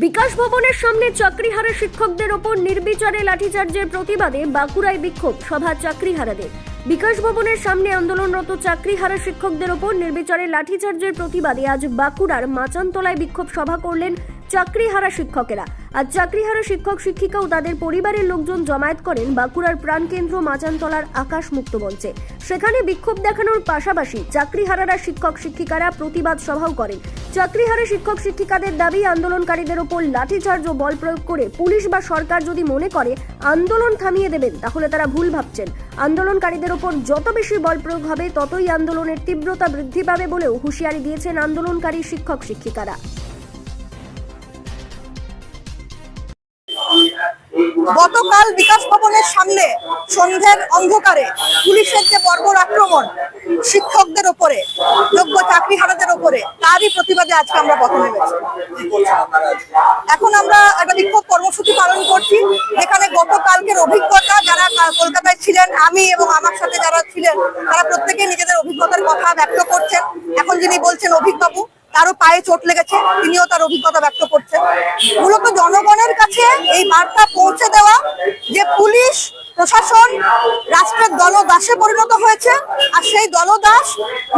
বিকাশ ভবনের সামনে চাকরিহারা শিক্ষকদের ওপর নির্বিচারে লাঠিচার্জের প্রতিবাদে বাঁকুড়ায় বিক্ষোভ, সভা চাকরিহারাদের। বিকাশ ভবনের সামনে আন্দোলনরত চাকরিহারা শিক্ষকদের ওপর নির্বিচারে লাঠিচার্জের প্রতিবাদে আজ বাঁকুড়ার মাচানতলায় বিক্ষোভ সভা করলেন চাকরিহারা শিক্ষকেরা। আজ চাকরিহারা শিক্ষক শিক্ষিকা ও তাদের পরিবারের লোকজন জমায়েত করেন বাঁকুড়ার প্রাণকেন্দ্র মাচানতলার আকাশ মুক্ত মঞ্চে। সেখানে বিক্ষোভ দেখানোর পাশাপাশি চাকরিহারারা শিক্ষক, শিক্ষিকারা প্রতিবাদ সভাও করেন। চাকরিহারা শিক্ষক, শিক্ষিকাদের দাবি, আন্দোলনকারীদের ওপর লাঠিচার্জ ও বল প্রয়োগ করে পুলিশ বা সরকার যদি মনে করে আন্দোলন থামিয়ে দেবেন, তাহলে তারা ভুল ভাবছেন। আন্দোলনকারীদের ওপর যত বেশি বল প্রয়োগ হবে, ততই আন্দোলনের তীব্রতা বৃদ্ধি পাবে বলেও হুঁশিয়ারি দিয়েছেন আন্দোলনকারী শিক্ষক, শিক্ষিকারা। গতকাল বিকাশ ভবনের সামনে সন্ধ্যের অন্ধকারে পুলিশের যে বর্বর আক্রমণ শিক্ষকদের ওপরে, যোগ্য চাকরি হারাদের ওপরে, তারই প্রতিবাদে আজকে আমরা পথে নেমেছি এখন আমরা একটা বিক্ষোভ কর্মসূচি পালন করছি। যেখানে গতকালকের অভিজ্ঞতা যারা কলকাতায় ছিলেন, আমি এবং আমার সাথে যারা ছিলেন, তারা প্রত্যেকে নিজেদের অভিজ্ঞতার কথা ব্যক্ত করছেন। এখন যিনি বলছেন অভিজ্ঞবাবু তারও পায়ে চোট লেগেছে তিনিও তার অভিজ্ঞতা ব্যক্ত করছেন। মূলত জনগণের কাছে এই বার্তা পৌঁছে দেওয়া যে পুলিশ প্রশাসন রাষ্ট্রের দলদাসে পরিণত হয়েছে আর সেই দলদাস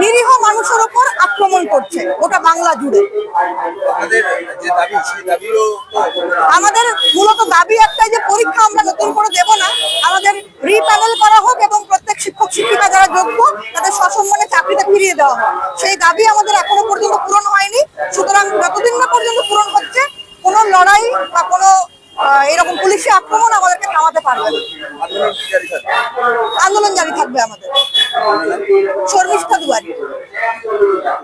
নিরীহ মানুষের উপর আক্রমণ করছে গোটা বাংলা জুড়ে। আমাদের মূলত দাবি একটাই যে পরীক্ষা আমরা নতুন করে দেব না আমাদের রিপ্যানেল করা হোক এবং প্রত্যেক শিক্ষক শিক্ষিকা যারা যোগ্য তাদের সসম্মানে চাকরিটা ফিরিয়ে দেওয়া হোক। সেই দাবি আমাদের এখনও পর্যন্ত পূরণ লড়াই বা কোনো এরকম পুলিশি আক্রমণ আমাদেরকে থামাতে পারবে না। আন্দোলন জারি থাকবে আমাদের। শর্মিষ্ঠা দুয়ারি।